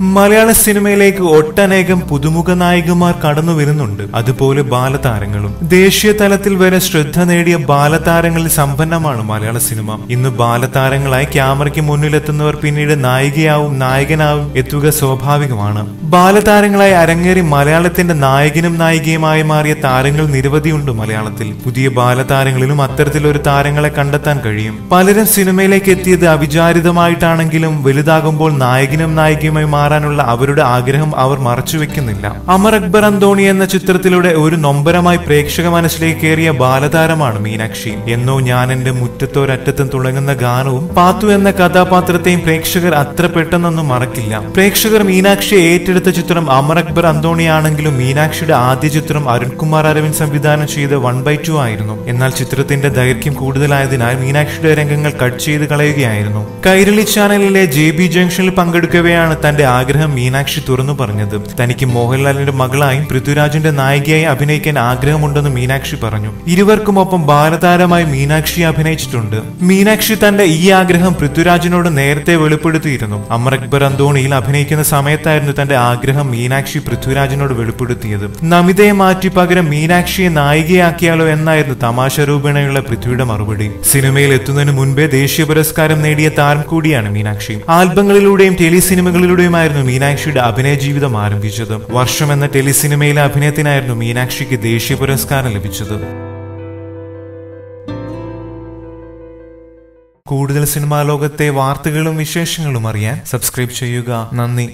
മലയാള സിനിമയിലേക്ക് ഒട്ടനേകം പുതുമുഖ നായികമാർ കടന്നു വരുന്നുണ്ട്. അതുപോലെ ബാലതാരങ്ങളും. ദേശീയ തലത്തിൽ വരെ ശ്രദ്ധ നേടിയ ബാലതാരങ്ങളിൽ സമ്പന്നമാണ് മലയാള സിനിമ. ഇന്ന് ബാലതാരങ്ങളായി ക്യാമറയ്ക്ക് മുന്നിലെത്തുന്നവർ പിന്നീട് നായികയാവും നായകനാവും എത്തുക സ്വാഭാവികമാണ്. ബാലതാരങ്ങളായി അരങ്ങേറി മലയാളത്തിന്റെ നായകനും നായികയുമായി മാറിയ താരങ്ങൾ നിരവധിയുണ്ട് മലയാളത്തിൽ. പുതിയ ബാലതാരങ്ങളിലും അത്തരത്തിലൊരു താരങ്ങളെ കണ്ടെത്താൻ കഴിയും. പലരും സിനിമയിലേക്ക് എത്തിയത് അവിചാരിതമായിട്ടാണെങ്കിലും വലുതാകുമ്പോൾ നായകനും നായികയുമായി മാറാനുള്ള അവരുടെ ആഗ്രഹം അവർ മറച്ചുവെക്കുന്നില്ല അമർ അക്ബർ അന്തോണി എന്ന ചിത്രത്തിലൂടെ ഒരു നൊമ്പരമായി പ്രേക്ഷക മനസ്സിലേക്ക് കയറിയ ബാലതാരമാണ് മീനാക്ഷി. എന്നോ ഞാൻ എന്റെ മുറ്റത്തോരറ്റത്തും തുടങ്ങുന്ന ഗാനവും പാത്തു എന്ന കഥാപാത്രത്തെയും പ്രേക്ഷകർ അത്ര പെട്ടെന്നൊന്നും മറക്കില്ല. പ്രേക്ഷകർ മീനാക്ഷിയെ ഏറ്റെടുത്ത ചിത്രം അമർ അക്ബർ അന്തോണിയാണെങ്കിലും മീനാക്ഷിയുടെ ആദ്യ ചിത്രം അരുൺകുമാർ അരവിന്ദ് സംവിധാനം ചെയ്ത വൺ ബൈ ടു ആയിരുന്നു. എന്നാൽ ചിത്രത്തിന്റെ ദൈർഘ്യം കൂടുതലായതിനാൽ മീനാക്ഷിയുടെ രംഗങ്ങൾ കട്ട് ചെയ്ത് കളയുകയായിരുന്നു. കൈരളി ചാനലിലെ ജെ ബി ജംഗ്ഷനിൽ പങ്കെടുക്കവെയാണ് തന്റെ ആഗ്രഹം മീനാക്ഷി തുറന്നു പറഞ്ഞത്. തനിക്ക് മോഹൻലാലിന്റെ മകളായും പൃഥ്വിരാജിന്റെ നായികയായി അഭിനയിക്കാൻ ആഗ്രഹമുണ്ടെന്ന് മീനാക്ഷി പറഞ്ഞു. ഇരുവർക്കും ഒപ്പം ബാലതാരമായി മീനാക്ഷി അഭിനയിച്ചിട്ടുണ്ട്. മീനാക്ഷി തന്റെ ഈ ആഗ്രഹം പൃഥ്വിരാജിനോട് നേരത്തെ വെളിപ്പെടുത്തിയിരുന്നു. അമർ അക്ബർ അന്തോണിയിൽ അഭിനയിക്കുന്ന സമയത്തായിരുന്നു തന്റെ ആഗ്രഹം മീനാക്ഷി പൃഥ്വിരാജിനോട് വെളിപ്പെടുത്തിയത്. നമിതയെ മാറ്റി പകരം മീനാക്ഷിയെ നായികയാക്കിയാലോ എന്നായിരുന്നു തമാശ രൂപേണയുള്ള പൃഥ്വിയുടെ മറുപടി. സിനിമയിൽ എത്തുന്നതിന് മുൻപേ ദേശീയ പുരസ്കാരം നേടിയ താരം കൂടിയാണ് മീനാക്ഷി. ആൽബങ്ങളിലൂടെയും ടെലി സിനിമകളിലൂടെയുമായിരുന്നു മീനാക്ഷിയുടെ അഭിനയ ജീവിതം ആരംഭിച്ചത്. വർഷം എന്ന ടെലിസിനിമയിലെ അഭിനയത്തിനായിരുന്നു മീനാക്ഷിക്ക് ദേശീയ പുരസ്കാരം ലഭിച്ചത്. കൂടുതൽ സിനിമാ ലോകത്തെ വാർത്തകളും വിശേഷങ്ങളും അറിയാൻ സബ്സ്ക്രൈബ് ചെയ്യുക. നന്ദി.